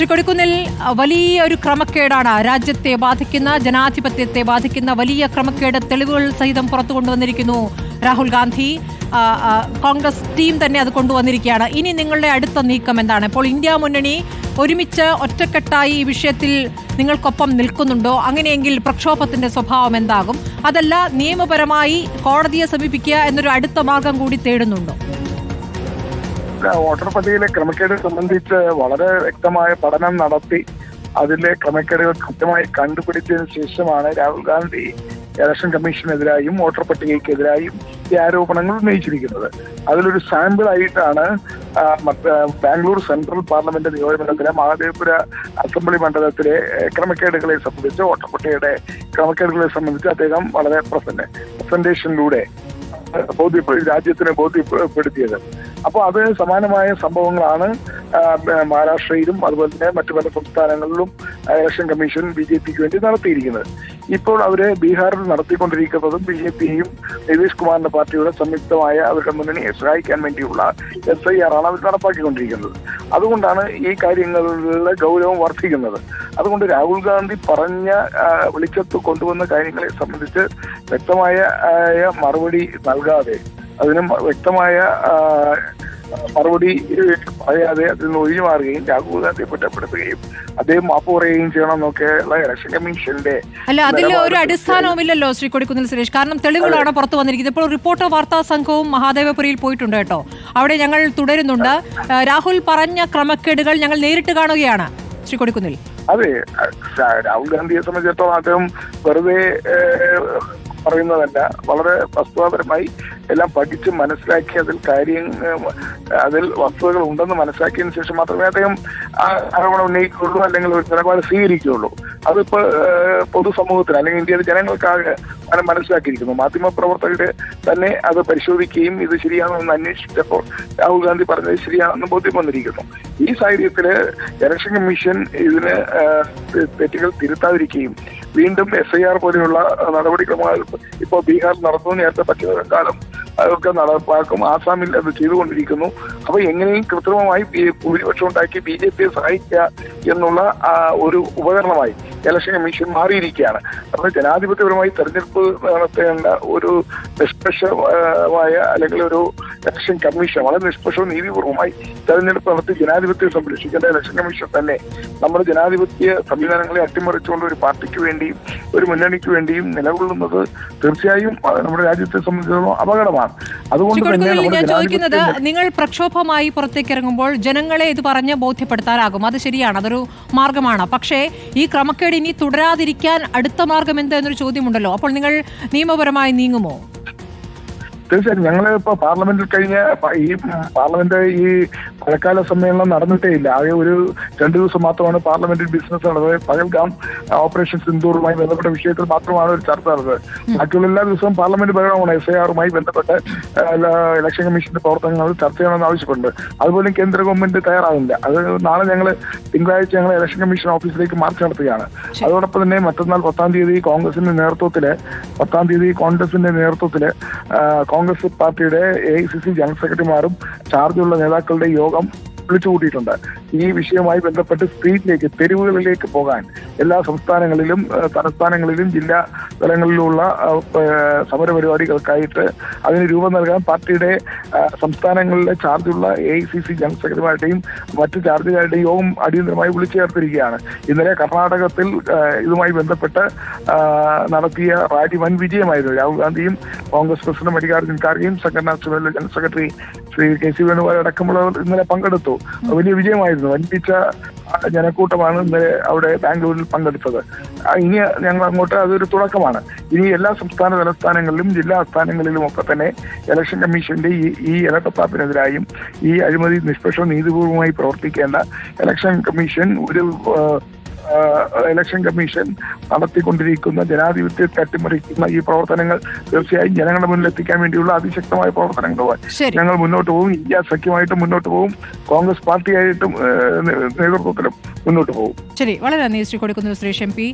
ശ്രീ കൊടിക്കുന്നിൽ വലിയ ഒരു ക്രമക്കേടാണ്. രാജ്യത്തെ ബാധിക്കുന്ന ജനാധിപത്യത്തെ ബാധിക്കുന്ന വലിയ ക്രമക്കേട് തെളിവുകൾ സഹിതം പുറത്തു കൊണ്ടുവന്നിരിക്കുന്നു. രാഹുൽ ഗാന്ധി കോൺഗ്രസ് ടീം തന്നെ അത് കൊണ്ടുവന്നിരിക്കുകയാണ്. ഇനി നിങ്ങളുടെ അടുത്ത നീക്കം എന്താണ്? ഇപ്പോൾ ഇന്ത്യ മുന്നണി ഒരുമിച്ച് ഒറ്റക്കെട്ടായി ഈ വിഷയത്തിൽ നിങ്ങൾക്കൊപ്പം നിൽക്കുന്നുണ്ടോ? അങ്ങനെയെങ്കിൽ പ്രക്ഷോഭത്തിന്റെ സ്വഭാവം എന്താകും? അതല്ല നിയമപരമായി കോടതിയെ സമീപിക്കുക എന്നൊരു അടുത്ത മാർഗം കൂടി തേടുന്നുണ്ടോ? വോട്ടർ പട്ടികയിലെ ക്രമക്കേട് സംബന്ധിച്ച് വളരെ വ്യക്തമായ പഠനം നടത്തി അതിലെ ക്രമക്കേടുകൾ കൃത്യമായി കണ്ടുപിടിച്ചതിന് ശേഷമാണ് രാഹുൽ ഗാന്ധി ഇലക്ഷൻ കമ്മീഷനെതിരായും വോട്ടർ പട്ടികയ്ക്കെതിരായും ഈ ആരോപണങ്ങൾ ഉന്നയിച്ചിരിക്കുന്നത്. അതിലൊരു സാമ്പിൾ ആയിട്ടാണ് ബാംഗ്ലൂർ സെൻട്രൽ പാർലമെന്റ് നിയോജകമണ്ഡലത്തിലെ മഹാദേവപുര അസംബ്ലി മണ്ഡലത്തിലെ ക്രമക്കേടുകളെ സംബന്ധിച്ച് വോട്ടർ പട്ടികയുടെ ക്രമക്കേടുകളെ സംബന്ധിച്ച് അദ്ദേഹം വളരെ പ്രസന്റ് പ്രസന്റേഷനിലൂടെ ബോധ്യപ്പെടുത്തി രാജ്യത്തിന് ബോധ്യപ്പെടുത്തിയത്. അപ്പോൾ അത് സമാനമായ സംഭവങ്ങളാണ് മഹാരാഷ്ട്രയിലും അതുപോലെ തന്നെ മറ്റു പല സംസ്ഥാനങ്ങളിലും ഇലക്ഷൻ കമ്മീഷൻ ബി ജെ പിക്ക് വേണ്ടി നടത്തിയിരിക്കുന്നത്. ഇപ്പോൾ അവർ ബീഹാറിൽ നടത്തിക്കൊണ്ടിരിക്കുന്നതും ബി ജെ പിയും നിതീഷ് കുമാറിന്റെ പാർട്ടിയുടെ സംയുക്തമായ അവരുടെ മുന്നണിയെ സഹായിക്കാൻ വേണ്ടിയുള്ള എസ് ഐ ആർ ആണ് അവർ നടപ്പാക്കിക്കൊണ്ടിരിക്കുന്നത്. അതുകൊണ്ടാണ് ഈ കാര്യങ്ങളിലെ ഗൗരവം വർദ്ധിക്കുന്നത്. അതുകൊണ്ട് രാഹുൽ ഗാന്ധി പറഞ്ഞ വെളിച്ചത്ത് കൊണ്ടുവന്ന കാര്യങ്ങളെ സംബന്ധിച്ച് വ്യക്തമായ മറുപടി നൽകാതെ അതിന് വ്യക്തമായ മറുപടി പറയാതെ അതിൽ നിന്ന് ഒഴിഞ്ഞു മാറുകയും രാഹുൽ ഗാന്ധിയെ കുറ്റപ്പെടുത്തുകയും അദ്ദേഹം മാപ്പ് പറയുകയും ചെയ്യണമെന്നൊക്കെയുള്ള ഇലക്ഷൻ കമ്മീഷന്റെ അല്ല അതിൽ ഒരു അടിസ്ഥാനവുമില്ലല്ലോ ശ്രീ കൊടിക്കുന്നിൽ സുരേഷ്. കാരണം തെളിവുകളാണ് പുറത്തു വന്നിരിക്കുന്നത് ഇപ്പോൾ റിപ്പോർട്ടർ വാർത്താ സംഘവും മഹാദേവപുരിയിൽ പോയിട്ടുണ്ട് കേട്ടോ. അവിടെ ഞങ്ങൾ തുടരുന്നുണ്ട്. രാഹുൽ പറഞ്ഞ ക്രമക്കേടുകൾ ഞങ്ങൾ നേരിട്ട് കാണുകയാണ് ശ്രീ കൊടിക്കുന്നിൽ. അതെ. രാഹുൽ ഗാന്ധിയെ സംബന്ധിച്ചിടത്തോളം അദ്ദേഹം വെറുതെ പറയുന്നതല്ല. വളരെ വസ്തുതാപരമായി എല്ലാം പഠിച്ച് മനസ്സിലാക്കി അതിൽ കാര്യം അതിൽ വസ്തുതകൾ ഉണ്ടെന്ന് മനസ്സിലാക്കിയതിനു ശേഷം മാത്രമേ അദ്ദേഹം ആരോപണം ഉന്നയിക്കുകയുള്ളൂ അല്ലെങ്കിൽ ഒരു നിലപാട് സ്വീകരിക്കുകയുള്ളൂ. അതിപ്പോ പൊതുസമൂഹത്തിന് അല്ലെങ്കിൽ ഇന്ത്യയിലെ ജനങ്ങൾക്കാകെ അങ്ങനെ മനസ്സിലാക്കിയിരിക്കുന്നു. മാധ്യമപ്രവർത്തകര് തന്നെ അത് പരിശോധിക്കുകയും ഇത് ശരിയാണോ എന്ന് അന്വേഷിച്ചപ്പോൾ രാഹുൽ ഗാന്ധി പറഞ്ഞത് ശരിയാണെന്ന് ബോധ്യം വന്നിരിക്കുന്നു ഈ സാഹചര്യത്തിൽ ഇലക്ഷൻ കമ്മീഷൻ ഇതിന് തെറ്റുകൾ തിരുത്താതിരിക്കുകയും വീണ്ടും എസ് ഐ ആർ പോലെയുള്ള നടപടിക്രമങ്ങൾ ഇപ്പോൾ ബീഹാർ നടന്നു നേരത്തെ പറ്റിയ കാലം അതൊക്കെ നടപ്പാക്കും. ആസാമിൽ അത് ചെയ്തുകൊണ്ടിരിക്കുന്നു. അപ്പൊ എങ്ങനെയും കൃത്രിമമായി ഭൂരിപക്ഷം ഉണ്ടാക്കി ബി ജെ പിയെ സഹായിക്കുക എന്നുള്ള ഒരു ഉപകരണമായി ഇലക്ഷൻ കമ്മീഷൻ മാറിയിരിക്കുകയാണ്. അപ്പൊ ജനാധിപത്യപരമായി തെരഞ്ഞെടുപ്പ് നടത്തേണ്ട ഒരു നിഷ്പക്ഷമായ അല്ലെങ്കിൽ ഒരു ഇലക്ഷൻ കമ്മീഷൻ വളരെ നിഷ്പക്ഷവും നീതിപൂർവമായി തെരഞ്ഞെടുപ്പ് നടത്തി ജനാധിപത്യം സംരക്ഷിക്കേണ്ട ഇലക്ഷൻ കമ്മീഷൻ തന്നെ നമ്മുടെ ജനാധിപത്യ സംവിധാനങ്ങളെ അട്ടിമറിച്ചുകൊണ്ട് ഒരു പാർട്ടിക്ക് വേണ്ടിയും ഒരു മുന്നണിക്ക് വേണ്ടിയും നിലകൊള്ളുന്നത് തീർച്ചയായും നമ്മുടെ രാജ്യത്തെ സംബന്ധിച്ചിടത്തോളം അപകടമാണ്. അതുകൊണ്ട് ഞാൻ ചോദിക്കുന്നത് നിങ്ങൾ പ്രക്ഷോഭമായി പുറത്തേക്ക് ഇറങ്ങുമ്പോൾ ജനങ്ങളെ ഇത് പറഞ്ഞ് ബോധ്യപ്പെടുത്താനാകും അത് ശരിയാണ് അതൊരു മാർഗമാണ്. പക്ഷേ ഈ ക്രമക്കേട് ഇനി തുടരാതിരിക്കാൻ അടുത്ത മാർഗം എന്ത് എന്നൊരു ചോദ്യമുണ്ടല്ലോ. അപ്പോൾ നിങ്ങൾ നിയമപരമായി നീങ്ങുമോ? തീർച്ചയായും ഞങ്ങൾ ഇപ്പൊ പാർലമെന്റിൽ കഴിഞ്ഞ ഈ പാർലമെന്റ് ഈ മഴക്കാല സമ്മേളനം നടന്നിട്ടേ ഇല്ല ആകെ ഒരു രണ്ടു ദിവസം മാത്രമാണ് പാർലമെന്റിൽ ബിസിനസ് നടന്നത്. പകൽഗാം ഓപ്പറേഷൻ സിന്ദൂറുമായി ബന്ധപ്പെട്ട വിഷയത്തിൽ മാത്രമാണ് ഒരു ചർച്ച നടന്നത്. ബാക്കിയുള്ള എല്ലാ ദിവസവും പാർലമെന്റ് ബഹളമാണ് എസ് ഐ ആറുമായി ബന്ധപ്പെട്ട് ഇലക്ഷൻ കമ്മീഷന്റെ പ്രവർത്തനങ്ങൾ ചർച്ച ചെയ്യണമെന്ന് ആവശ്യപ്പെടുന്നുണ്ട് അതുപോലും കേന്ദ്ര ഗവൺമെന്റ് തയ്യാറാകുന്നില്ല. അത് നാളെ ഞങ്ങൾ തിങ്കളാഴ്ച ഞങ്ങൾ ഇലക്ഷൻ കമ്മീഷൻ ഓഫീസിലേക്ക് മാർച്ച് നടത്തുകയാണ്. അതോടൊപ്പം തന്നെ മറ്റന്നാൾ പത്താം തീയതി കോൺഗ്രസിന്റെ നേതൃത്വത്തിൽ പത്താം തീയതി കോൺഗ്രസിന്റെ നേതൃത്വത്തിൽ കോൺഗ്രസ് പാർട്ടിയുടെ A I C C general സെക്രട്ടറിമാരും ചാർജുള്ള നേതാക്കളുടെ യോഗം വിളിച്ചു കൂട്ടിയിട്ടുണ്ട് ഈ വിഷയവുമായി ബന്ധപ്പെട്ട് സ്ട്രീറ്റിലേക്ക് തെരുവുകളിലേക്ക് പോകാൻ എല്ലാ സംസ്ഥാനങ്ങളിലും തലസ്ഥാനങ്ങളിലും ജില്ലാ തലങ്ങളിലുള്ള സമരപരിപാടികൾക്കായിട്ട് അതിന് രൂപം നൽകാൻ പാർട്ടിയുടെ സംസ്ഥാനങ്ങളിലെ ചാർജുള്ള A I C C general സെക്രട്ടറിമാരുടെയും മറ്റ് ചാർജുകാരുടെയും യോഗം അടിയന്തരമായി വിളിച്ചു ചേർത്തിരിക്കുകയാണ് ഇന്നലെ കർണാടകത്തിൽ ഇതുമായി ബന്ധപ്പെട്ട് നടത്തിയ റാലി വൻ വിജയമായിരുന്നു. രാഹുൽ ഗാന്ധിയും കോൺഗ്രസ് പ്രസിഡന്റ് മല്ലികാർജുൻ ഖാർഗെയും സംഘടനാ general secretary Shri K C Venugopal അടക്കമുള്ളവർ ഇന്നലെ പങ്കെടുത്തു. വലിയ വിജയമായിരുന്നു. വൻപിച്ച ജനക്കൂട്ടമാണ് ഇന്നലെ അവിടെ ബാംഗ്ലൂരിൽ പങ്കെടുത്തത്. ഇനി ഞങ്ങൾ അങ്ങോട്ട് അതൊരു തുടക്കമാണ്. ഇനി എല്ലാ സംസ്ഥാന തലസ്ഥാനങ്ങളിലും ജില്ലാ ആസ്ഥാനങ്ങളിലും ഒക്കെ തന്നെ ഇലക്ഷൻ കമ്മീഷന്റെ ഈ ഈ ഇരട്ടത്താപ്പിനെതിരായും ഈ അഴിമതി നിഷ്പക്ഷ നീതിപൂർവമായി പ്രവർത്തിക്കേണ്ട ഇലക്ഷൻ കമ്മീഷൻ ഒരു ഇലക്ഷൻ കമ്മീഷൻ നടത്തിക്കൊണ്ടിരിക്കുന്ന ജനാധിപത്യത്തെ അട്ടിമറിക്കുന്ന ഈ പ്രവർത്തനങ്ങൾ തീർച്ചയായും ജനങ്ങളുടെ മുന്നിൽ എത്തിക്കാൻ വേണ്ടിയുള്ള അതിശക്തമായ പ്രവർത്തനങ്ങളുമായി ഞങ്ങൾ മുന്നോട്ട് പോകും. ഇന്ത്യ സഖ്യമായിട്ട് മുന്നോട്ട് പോകും. കോൺഗ്രസ് പാർട്ടിയായിട്ടും നേതൃത്വത്തിലും മുന്നോട്ട് പോകും. ശരി. വളരെ നന്ദി. ശ്രീ കൊടുക്കുന്നു സുരേഷ് എം പി.